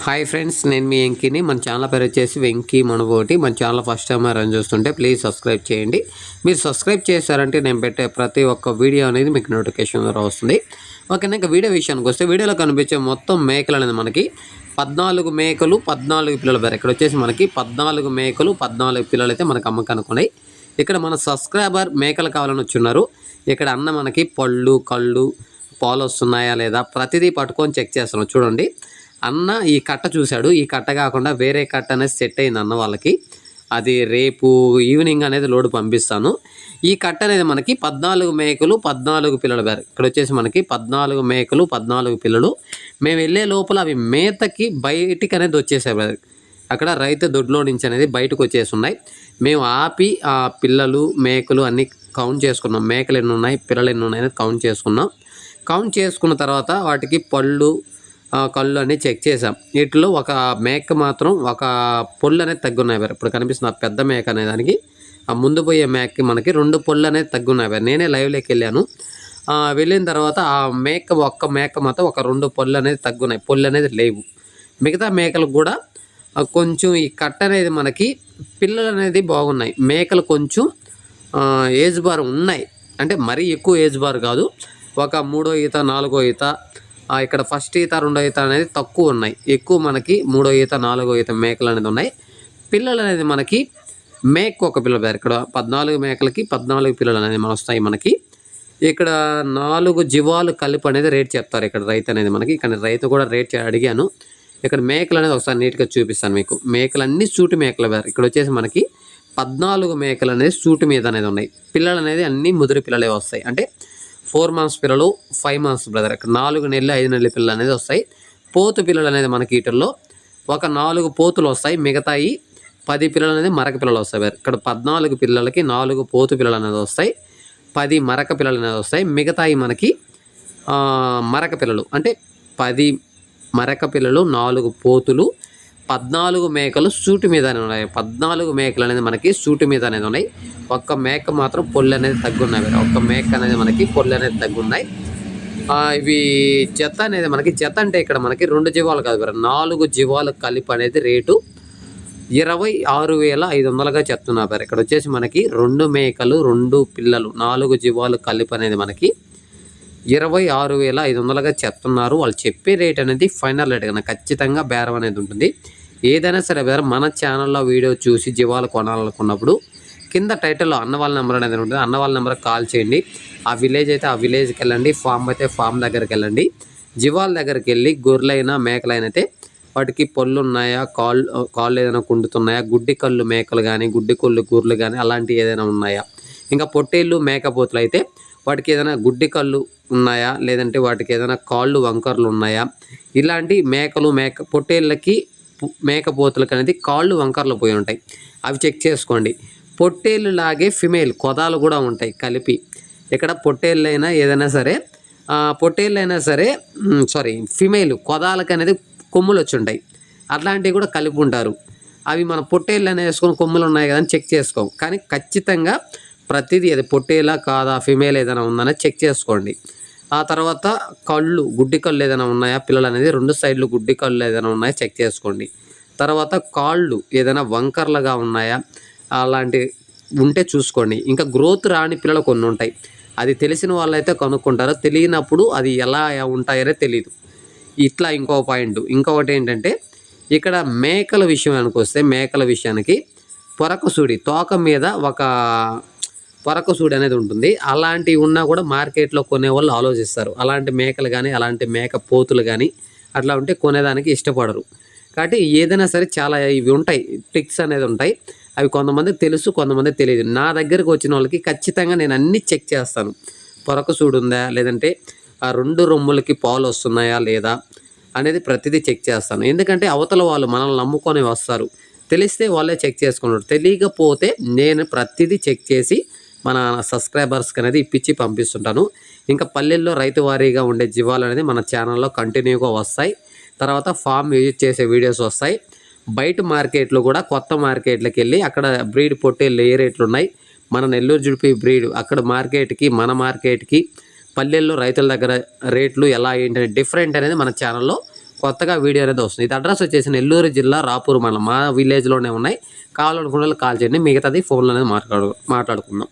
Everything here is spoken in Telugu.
హాయ్ ఫ్రెండ్స్ నేను మీ వెంకీని. మన ఛానల్ పేరు వచ్చేసి వెంకీ మనబోటి మన ఛానల్ ఫస్ట్ టైం రన్ చూస్తుంటే ప్లీజ్ సబ్స్క్రైబ్ చేయండి. మీరు సబ్స్క్రైబ్ చేశారంటే నేను పెట్టే ప్రతి ఒక్క వీడియో అనేది మీకు నోటిఫికేషన్ ద్వారా వస్తుంది. ఓకేనా ఇంకా వీడియో విషయానికి వస్తే వీడియోలో కనిపించే మొత్తం మేకలు అనేది మనకి పద్నాలుగు మేకలు పద్నాలుగు పిల్లలు. పేరు ఇక్కడ వచ్చేసి మనకి పద్నాలుగు మేకలు పద్నాలుగు పిల్లలు అయితే మనకు అమ్మకం అనుకున్నాయి. ఇక్కడ మన సబ్స్క్రైబర్ మేకలు కావాలని వచ్చున్నారు ఇక్కడ అన్న మనకి పళ్ళు కళ్ళు పాలు వస్తున్నాయా లేదా ప్రతిదీ పట్టుకొని చెక్ చేస్తున్నాం. చూడండి. అన్న ఈ కట్ట చూశాడు. ఈ కట్ట కాకుండా వేరే కట్ట అనేది సెట్ అయింది అన్న వాళ్ళకి. అది రేపు ఈవినింగ్ అనేది లోడ్ పంపిస్తాను. ఈ కట్ట అనేది మనకి పద్నాలుగు మేకలు పద్నాలుగు పిల్లలు గారు ఇక్కడ వచ్చేసి మనకి పద్నాలుగు మేకలు పద్నాలుగు పిల్లలు. మేము వెళ్ళే లోపల అవి మేతకి బయటికి అనేది వచ్చేసాయి brother. అక్కడ రైతు దొడ్లో నుంచి అనేది బయటకు వచ్చేసి ఉన్నాయి మేము ఆపి ఆ పిల్లలు మేకలు అన్నీ కౌంట్ చేసుకున్నాం. మేకలు ఎన్ని ఉన్నాయి పిల్లలు ఎన్ని ఉన్నాయి అనేది కౌంట్ చేసుకున్నాం. కౌంట్ చేసుకున్న తర్వాత వాటికి పళ్ళు కళ్ళు అన్నీ చెక్ చేసాం వీటిలో ఒక మేక మాత్రం ఒక పొళ్ళు అనేది తగ్గున్నాయి వేరు. ఇప్పుడు కనిపిస్తుంది ఆ పెద్ద మేక అనే దానికి. ఆ ముందు పోయే మేకకి మనకి రెండు పొళ్ళు అనేది తగ్గున్నాయి వేరు. నేనే లైవ్లోకి వెళ్ళాను. వెళ్ళిన తర్వాత ఆ మేక ఒక్క మేక మాత్రం ఒక రెండు పొళ్ళు అనేది తగ్గున్నాయి. పొళ్ళు అనేది లేవు. మిగతా మేకలకు కూడా కొంచెం ఈ కట్ట అనేది మనకి పిల్లలు అనేది బాగున్నాయి. మేకలు కొంచెం ఏజ్ బార్ ఉన్నాయి. అంటే మరీ ఎక్కువ ఏజ్ బార్ కాదు. ఒక మూడో ఈత నాలుగో ఈత ఇక్కడ ఫస్ట్ ఈత రెండో ఈత అనేది తక్కువ ఉన్నాయి. ఎక్కువ మనకి మూడో ఈత నాలుగో ఈత మేకలు అనేది ఉన్నాయి. పిల్లలు అనేది మనకి మేక ఒక పిల్ల పేరు. ఇక్కడ పద్నాలుగు మేకలకి పద్నాలుగు పిల్లలు అనేది మన వస్తాయి మనకి. ఇక్కడ నాలుగు జీవాలు కలిపి అనేది రేట్ చెప్తారు ఇక్కడ రైతు అనేది మనకి. ఇక్కడ రైతు కూడా రేట్ చే- అడిగాను. ఇక్కడ మేకలు అనేది ఒకసారి నీట్గా చూపిస్తాను మీకు. మేకలు సూటి మేకలు వేరు ఇక్కడ వచ్చేసి మనకి పద్నాలుగు మేకలు అనేది సూటి మీద అనేది ఉన్నాయి. పిల్లలు అనేది అన్ని ముదిరి పిల్లలే వస్తాయి. అంటే ఫోర్ మంత్స్ పిల్లలు ఫైవ్ మంత్స్ బ్రదర్. ఇక్కడ నాలుగు నెలలు ఐదు నెలల పిల్లలు అనేది వస్తాయి. పోతు పిల్లలు అనేది మనకి వీటిల్లో ఒక నాలుగు పోతులు వస్తాయి. మిగతాయి పది పిల్లలు అనేది మరక పిల్లలు వస్తాయి ఇక్కడ పద్నాలుగు పిల్లలకి నాలుగు పోతు పిల్లలు అనేది వస్తాయి. పది మరక పిల్లలు అనేది వస్తాయి. మిగతాయి మనకి మరక పిల్లలు. అంటే పది మరక పిల్లలు నాలుగు పోతులు పద్నాలుగు మేకలు సూటి మీదనే ఉన్నాయి. పద్నాలుగు మేకలు అనేది మనకి సూటి మీద అనేది ఉన్నాయి. ఒక్క మేక మాత్రం పొల్లు అనేది తగ్గున్నాయి ఒక్క మేక అనేది మనకి పొల్లు అనేది తగ్గున్నాయి. ఇవి జత అనేది మనకి జత అంటే ఇక్కడ మనకి రెండు జీవాలు కాదు వేరే. నాలుగు జీవాలు కలిపి అనేది రేటు ఇరవై ఆరు వేల ఐదు వందలుగా చెప్తున్నారు. ఇక్కడ వచ్చేసి మనకి రెండు మేకలు రెండు పిల్లలు నాలుగు జీవాలు కలిపి అనేది మనకి ఇరవై ఆరు వేల ఐదు వందలుగా చెప్తున్నారు. వాళ్ళు చెప్పే రేట్ అనేది ఫైనల్ రేట్ కన్నా ఖచ్చితంగా బేరం అనేది ఉంటుంది. ఏదైనా సరే బేరం మన ఛానల్లో వీడియో చూసి జీవాలు కొనాలనుకున్నప్పుడు కింద టైటిల్లో అన్న వాళ్ళ నెంబర్ అనేది ఉంటుంది. అన్న వాళ్ళ నెంబర్కి కాల్ చేయండి. ఆ విలేజ్ అయితే ఆ విలేజ్కి వెళ్ళండి. ఫామ్ అయితే ఫామ్ దగ్గరికి వెళ్ళండి. జీవాల దగ్గరికి వెళ్ళి గొర్రెలైనా మేకలైనా అయితే వాటికి పళ్ళు ఉన్నాయా కాళ్ళు కాళ్ళు ఏదైనా కుండుతున్నాయా గుడ్డి కళ్ళు మేకలు కానీ గుడ్డి కొళ్ళు గూర్లు కానీ అలాంటివి ఏదైనా ఉన్నాయా? ఇంకా పొట్టేళ్ళు మేకపోతులు అయితే వాటికి ఏదైనా గుడ్డి కళ్ళు ఉన్నాయా? లేదంటే వాటికి ఏదైనా కాళ్ళు వంకర్లు ఉన్నాయా? ఇలాంటి మేకలు మేక పొట్టేళ్ళకి మేకపోతులకు మేకపోతులకి అనేది కాళ్ళు వంకర్లు పోయి ఉంటాయి. అవి చెక్ చేసుకోండి. పొట్టేళ్ళు లాగే ఫిమేల్ కొదాలు కూడా ఉంటాయి కలిపి. ఇక్కడ పొట్టేళ్ళు అయినా ఏదైనా సరే పొట్టేళ్ళైనా పొట్టేళ్ళు అయినా సరే సారీ ఫిమేల్ కొదాలకు అనేది కొమ్ములు వచ్చి ఉంటాయి. అట్లాంటివి కూడా కలిపి ఉంటారు. అవి మన పొట్టేళ్ళు అనేది వేసుకొని కొమ్ములు ఉన్నాయి కదా అని చెక్ చేసుకోం. కానీ ఖచ్చితంగా ప్రతిదీ అది పొట్టేలా కాదా ఫిమేల్ ఏదైనా ఉందని చెక్ చేసుకోండి. ఆ తర్వాత కళ్ళు గుడ్డి కళ్ళు ఏదైనా ఉన్నాయా? పిల్లలు అనేది రెండు సైడ్లు గుడ్డి కళ్ళు ఏదైనా ఉన్నాయా? చెక్ చేసుకోండి. తర్వాత కాళ్ళు ఏదైనా వంకర్లుగా ఉన్నాయా? అలాంటి ఉంటే చూసుకోండి. ఇంకా గ్రోత్ రాని పిల్లలు కొన్ని ఉంటాయి. అది తెలిసిన వాళ్ళైతే కనుక్కుంటారు. తెలియనప్పుడు అది ఎలా ఉంటాయనే తెలియదు ఇట్లా ఇంకో పాయింట్. ఇంకొకటి ఏంటంటే ఇక్కడ మేకల విషయానికి వస్తే మేకల విషయానికి పొరకసూడి తోక మీద ఒక పొరకసూడి అనేది ఉంటుంది. అలాంటివి ఉన్నా కూడా మార్కెట్లో కొనే వాళ్ళు ఆలోచిస్తారు. అలాంటి మేకలు కానీ అలాంటి మేక పోతులు కానీ అట్లా ఉంటే కొనేదానికి ఇష్టపడరు. కాబట్టి ఏదైనా సరే చాలా ఇవి ఉంటాయి. ట్రిక్స్ అనేది ఉంటాయి. అవి కొంతమందికి తెలుసు కొంతమందికి తెలియదు. నా దగ్గరకు వచ్చిన వాళ్ళకి ఖచ్చితంగా నేను అన్ని చెక్ చేస్తాను. పొరకసూడు ఉందా? లేదంటే ఆ రెండు రొమ్ములకి పాలు వస్తున్నాయా లేదా అనేది ప్రతిదీ చెక్ చేస్తాను. ఎందుకంటే అవతల వాళ్ళు మనల్ని నమ్ముకొని వస్తారు. తెలిస్తే వాళ్ళే చెక్ చేసుకున్నారు తెలియకపోతే నేను ప్రతిదీ చెక్ చేసి మన సబ్స్క్రైబర్స్కి అనేది ఇప్పించి పంపిస్తుంటాను. ఇంకా పల్లెల్లో రైతు వారీగా ఉండే జీవాలు అనేది మన ఛానల్లో కంటిన్యూగా వస్తాయి. తర్వాత ఫామ్ విజిట్ చేసే వీడియోస్ వస్తాయి. బయట మార్కెట్లు కూడా కొత్త మార్కెట్లకు వెళ్ళి అక్కడ బ్రీడ్ పొట్టేళ్ళు ఏ రేట్లు ఉన్నాయి. మన నెల్లూరు జుడిపి బ్రీడ్ అక్కడ మార్కెట్కి మన మార్కెట్కి పల్లెల్లో రైతుల దగ్గర రేట్లు ఎలా ఏంటి డిఫరెంట్ అనేది మన ఛానల్లో కొత్తగా వీడియో అనేది వస్తుంది. ఇది అడ్రస్ వచ్చేసి నెల్లూరు జిల్లా రాపూర్ మండలం. మా విలేజ్లోనే ఉన్నాయి. కావాలనుకున్న వాళ్ళు కాల్ చేయండి. మిగతాది ఫోన్లో అనేది మాట్లాడు మాట్లాడుకుందాం.